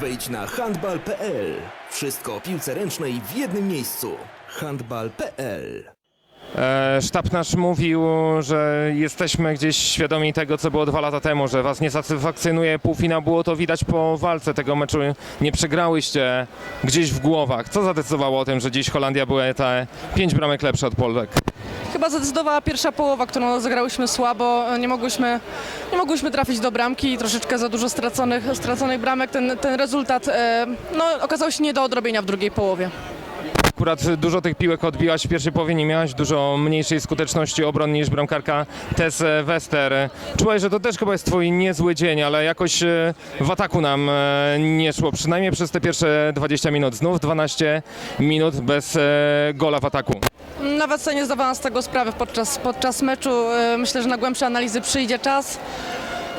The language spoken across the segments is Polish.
Wejdź na handbal.pl. Wszystko o piłce ręcznej w jednym miejscu. handbal.pl E, Sztab nasz mówił, że jesteśmy gdzieś świadomi tego, co było dwa lata temu, że was nie satysfakcjonuje półfinał. Było to widać po walce tego meczu. Nie przegrałyście gdzieś w głowach. Co zadecydowało o tym, że dziś Holandia była te pięć bramek lepsza od Polek? Chyba zadecydowała pierwsza połowa, którą zagrałyśmy słabo. Nie mogłyśmy, nie mogłyśmy trafić do bramki i troszeczkę za dużo straconych, straconych bramek. Ten, ten rezultat e, no, okazał się nie do odrobienia w drugiej połowie. Akurat dużo tych piłek odbiłaś w pierwszej połowie, nie miałaś dużo mniejszej skuteczności obron niż bramkarka Tess Wester. Czułaś, że to też chyba jest twój niezły dzień, ale jakoś e, w ataku nam e, nie szło, przynajmniej przez te pierwsze 20 minut. Znów 12 minut bez gola w ataku. Nawet sobie nie zdawałam z tego sprawy podczas, podczas meczu. E, Myślę, że na głębsze analizy przyjdzie czas.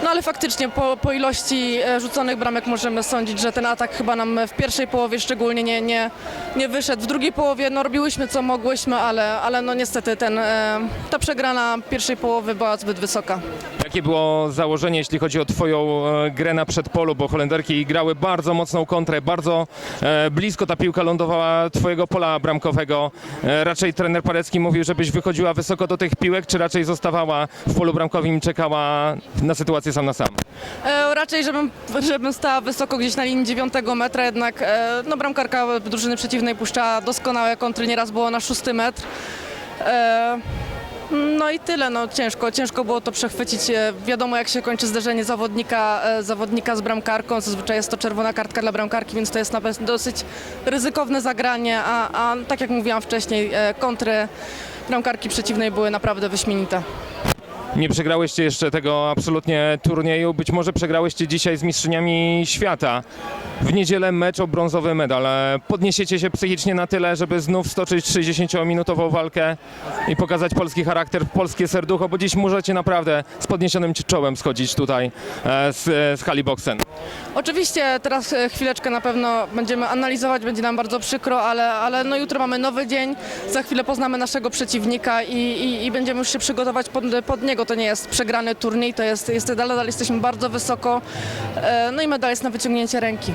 No ale faktycznie po, po ilości e, rzuconych bramek możemy sądzić, że ten atak chyba nam w pierwszej połowie szczególnie nie, nie, nie wyszedł. W drugiej połowie no, robiłyśmy co mogłyśmy, ale, ale no niestety ten, e, ta przegrana pierwszej połowy była zbyt wysoka. Jakie było założenie, jeśli chodzi o twoją e, grę na przedpolu, bo Holenderki grały bardzo mocną kontrę, bardzo blisko ta piłka lądowała twojego pola bramkowego. Raczej trener Parecki mówił, żebyś wychodziła wysoko do tych piłek, czy raczej zostawała w polu bramkowym i czekała na sytuację sam na sam? E, raczej, żebym, żebym stała wysoko gdzieś na linii 9 metra, jednak e, no, bramkarka drużyny przeciwnej puszczała doskonałe kontry, nieraz było na szósty metr. E, no i tyle, no ciężko, ciężko było to przechwycić. E, Wiadomo jak się kończy zderzenie zawodnika, e, zawodnika z bramkarką, zazwyczaj jest to czerwona kartka dla bramkarki, więc to jest na pewno dosyć ryzykowne zagranie, a, a tak jak mówiłam wcześniej, e, kontry bramkarki przeciwnej były naprawdę wyśmienite. Nie przegrałyście jeszcze tego absolutnie turnieju, być może przegrałyście dzisiaj z mistrzyniami świata. W niedzielę mecz o brązowy medal. E, Podniesiecie się psychicznie na tyle, żeby znów stoczyć 60-minutową walkę i pokazać polski charakter, polskie serducho, bo dziś możecie naprawdę z podniesionym czołem schodzić tutaj e, z, z hali Boxen. Oczywiście teraz e, chwileczkę na pewno będziemy analizować, będzie nam bardzo przykro, ale, ale no jutro mamy nowy dzień, za chwilę poznamy naszego przeciwnika i, i, i będziemy już się przygotować pod, pod niego. To nie jest przegrany turniej, to jest, jest nadal jesteśmy bardzo wysoko, e, no i medal jest na wyciągnięcie ręki.